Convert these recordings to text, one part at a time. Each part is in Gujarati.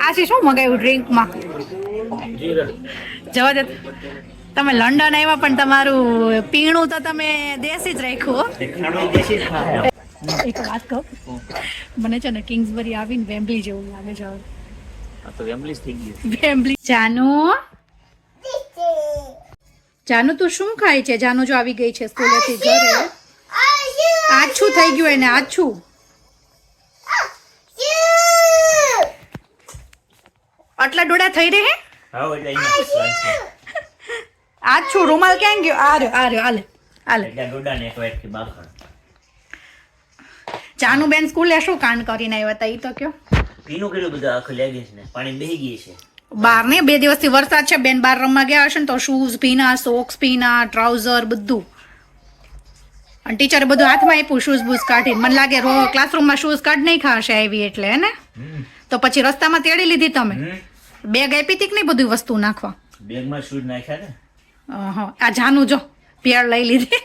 આજે શું મગાવ્યું ડ્રિંકમાં? જવા દે. તમે લંડન આવ્યા પણ તમારું પીણું તો તમે દેશી જ રાખ્યું. એક વાત કહું. મને છે ને કિંગ્સબરી આવીને વેમ્બલી જેવું લાગે છે. આ તો વેમ્બલીસ થઈ ગયું. વેમ્બલી જાનુ? જાનુ તું શું ખાય છે? જાનુ જો આવી ગઈ છે સ્કૂલેથી ઘરે. આછું થઈ ગયું એને આછું. આટલા ડોડા થઈ રહે આ આછું રૂમાલ ક્યાં ગયો? આ રહ્યો આ રહ્યો હાલે આલે ડોડા ને એક થી બાખર જાનુ બેન સ્કૂલે શું કાંડ કરીને આવ્યા હતા ઈ તો કયો. પીનું કર્યું બધું આખું લેગીસ ને? પાણી બેહી ગઈ છે. બાર ને બે દિવસથી વરસાદ છે બેન બાર રમવા ગયા હશે ને તો શૂઝ ભીના સોક્સ ભીના ટ્રાઉઝર બધું. અને ટીચરે બધું હાથમાં આપ્યું શૂઝ બૂઝ કાઢી મને લાગે રો ક્લાસરૂમમાં શૂઝ કાઢ નહીં ખાશે આવી એટલે હે ને? તો પછી રસ્તામાં તેડી લીધી તમે? બેગ આપી હતી કે નહીં બધું વસ્તુ નાખવા? બેગમાં શૂઝ નાખ્યા ને. આ જાનું જો પિયાળ લઈ લીધી.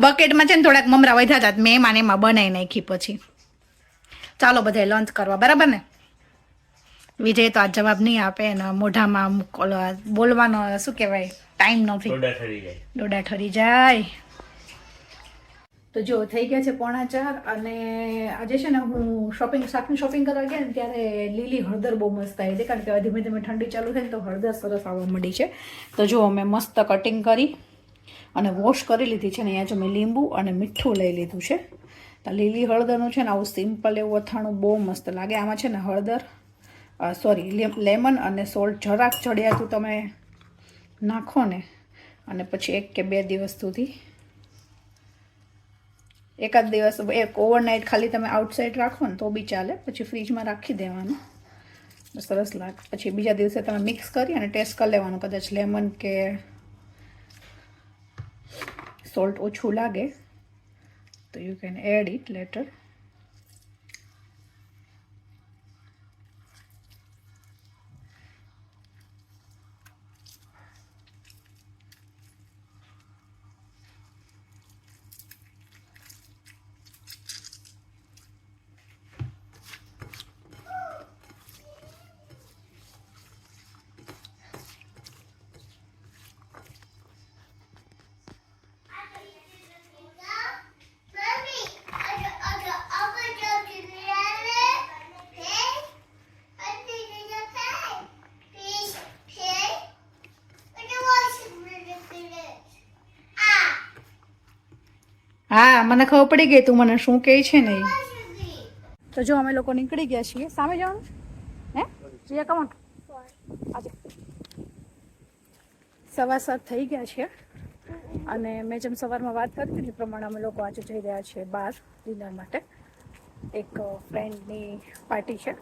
બકેટમાં છે ને થોડાક મમરા વધ્યા હતા મેં માને એમાં બનાવી નાખી પછી. ચાલો બધા લંચ કરવા બરાબર ને? વિજય તો આ જવાબ નહીં આપે ને મોઢામાં બોલવાનો શું કહેવાય? ટાઈમ નથી. ડોડા ઠરી જાય. ડોડા ઠરી જાય. તો જો, થઈ ગયા છે પોણા ચાર અને આજે છે ને હું શોપિંગ શાકની શોપિંગ કરવા ગયા ને ત્યારે લીલી હળદર બહુ મસ્ત આવી હતી કારણ કે ધીમે ધીમે ઠંડી ચાલુ થઈ ને તો હળદર સરસ આવવા મળી છે. તો જો મેં મસ્ત કટિંગ કરી અને વોશ કરી લીધી છે ને, અહીંયા જો મેં લીંબુ અને મીઠું લઈ લીધું છે. તો લીલી હળદરનું છે ને, આવું સિમ્પલ એવું અથાણું બહુ મસ્ત લાગે. આમાં છે ને હળદર સોરી લેમન અને સોલ્ટ જરાક ચડિયાતું તમે નાખો ને, અને પછી એક કે બે દિવસ સુધી એકાદ દિવસ એક ઓવરનાઇટ ખાલી તમે આઉટસાઇડ રાખો ને તો બી ચાલે. પછી ફ્રીજમાં રાખી દેવાનું. સરસ લાગે પછી બીજા દિવસે તમે મિક્સ કરી અને ટેસ્ટ કરી લેવાનું. કદાચ લેમન કે સોલ્ટ ઓછું લાગે. તો you can add it later હા મને ખબર પડી ગઈ તું મને શું કહે છે નહીં તો જો અમે લોકો નીકળી ગયા છીએ. સામે જવાનું? હે? જીયા કમોન આજે સવા સાત થઈ ગયા છે. અને મેં જેમ સવારમાં વાત કરી હતી એ પ્રમાણે અમે લોકો આજે જઈ રહ્યા છીએ બહાર ડિનર માટે. એક ફ્રેન્ડની પાર્ટી છે.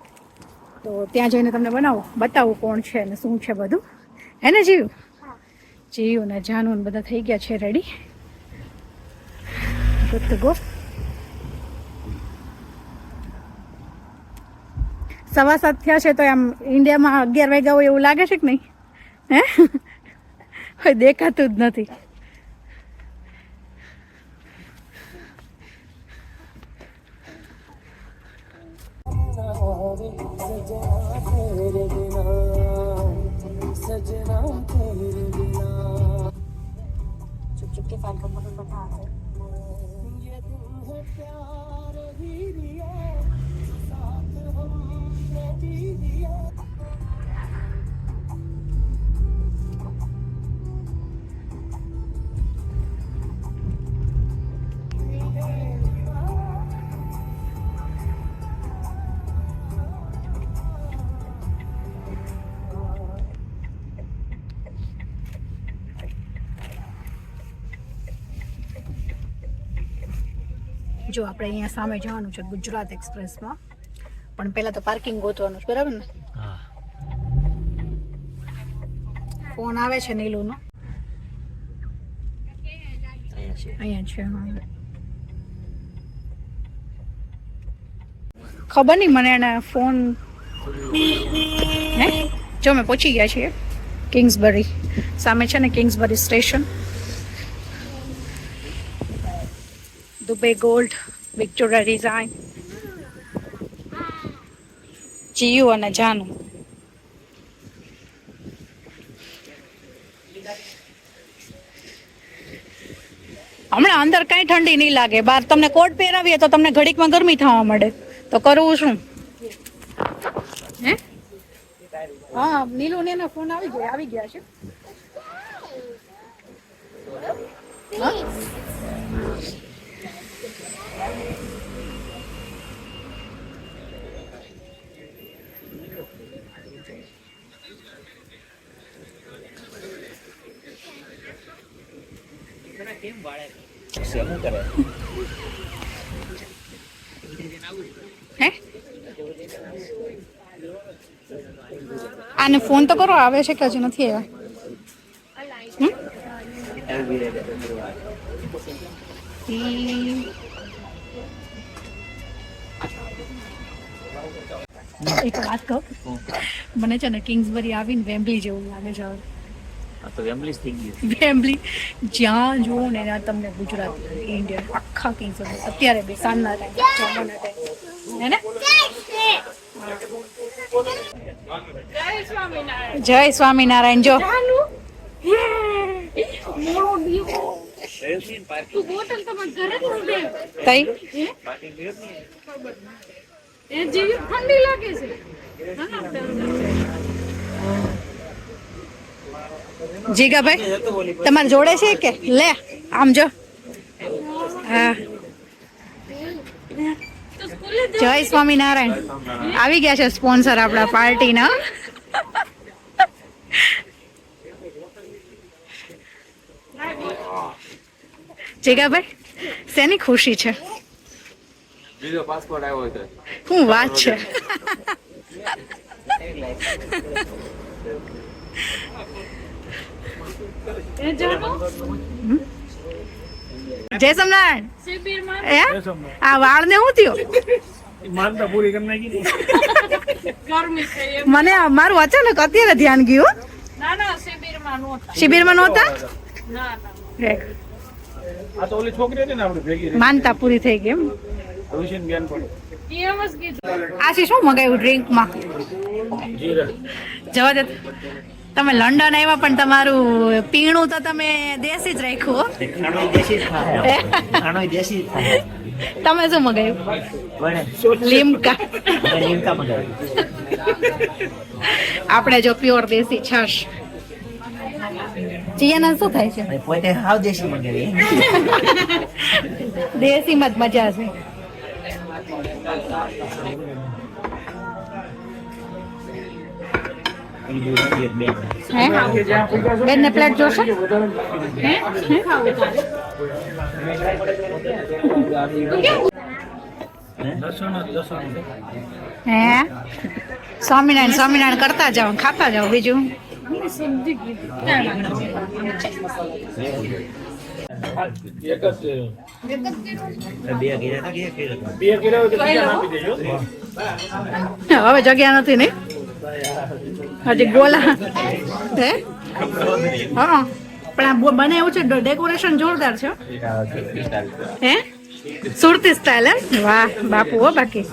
તો ત્યાં જઈને તમને બનાવો. બતાવું કોણ છે અને શું છે બધું. હે ને જીવ? જીવ ને જાનુ ને બધા થઈ ગયા છે રેડી ગુડ ટુ ગો સવા સાત થયા છે તો આમ ઇન્ડિયામાં અગિયાર વાગ્યા હોય એવું લાગે છે કે નહીં હે કોઈ દેખાતું જ નથી चुप चुप के फैन को फोटो बता है જો આપણે અહીંયા સામે જવાનું છે ગુજરાત એક્સપ્રેસમાં. પણ પહેલાં તો પાર્કિંગ ગોતવાનું છે બરાબર ને? ફોન આવે છે નીલુનો. અહીંયા છે. ખબર નહીં મને એને ફોન હે? જો અમે પહોંચી ગયા છીએ કિંગ્સબરી. સામે છે ને Kingsbury station. Dubai gold Victoria design GU અને જાનુ હમણાં અંદર કઈ ઠંડી નહીં લાગે. બહાર તમને કોટ પહેરાવીએ તો તમને ઘડીકમાં ગરમી થવા મળે. તો કરવું શું? હે? હા નીલુ ને એના ફોન આવી ગયા આવી ગયા છે. હા? શું કરે હે? આને ફોન તો કરો આવે છે કે હજુ નથી આવ્યા? એક વાત કહું. મને છે ને કિંગ્સબરી આવીને વેમ્બલી જેવું લાગે છે. આ તો વેમ્બલી થઈ ગયું વેમ્બલી જ્યાં જુઓ ને ત્યાં તમને ગુજરાત ઇન્ડિયન આખા કિંગ્સબરી અત્યારે બી સાંજના ટાઈમ જમવાના ટાઈમ હે ને? જય સ્વામિનારાયણ. જો. તઈ? જીગાભાઈ તમારે જોડે છે કે? લે આમ જો. હા. જય સ્વામિનારાયણ. આવી ગયા છે સ્પોન્સર આપણા પાર્ટીના. જીગાભાઈ શેની ખુશી છે? બીજો પાસપોર્ટ આવ્યો છે. શું વાત છે? જય સોમનારાયણ. હે? આ વાળ ને શું થયું મને આ મારું અચાનક અત્યારે ધ્યાન ગયું. શિબિરમાં નહોતા. રેખ. આ તો ઓલી છોકરી હતી ને આપણે ભેગી માનતા પૂરી થઈ ગઈ એમ. આશી શું મગાવ્યું ડ્રિંકમાં? જવા દે. તમે લંડન આવ્યા પણ તમારું પીણું તો તમે દેશી જ રાખ્યું હો. ખાણો દેશી જ થાય. ખાણો દેશી જ થાય. તમે શું મગાવ્યું? લીમકા. અમે લીમકા મંગાવ્યું. આપણે જો પ્યોર દેશી છાશ. ચિયાના શું થાય છે? પોતે હાવ દેશી માં દેશીમાં જ મજા છે. બેન પ્લેટ જોશે? હે? સ્વામિનારાયણ સ્વામિનારાયણ કરતા જાઓ ખાતા જાઓ બીજું? એક હવે જગ્યા નથી ને? હજી ગોલા હે? હા. પણ આ બને એવું છે ડેકોરેશન જોરદાર છે, હે. સુરતી સ્ટાઇલ હે વાહ, બાપુ હો, બાકી.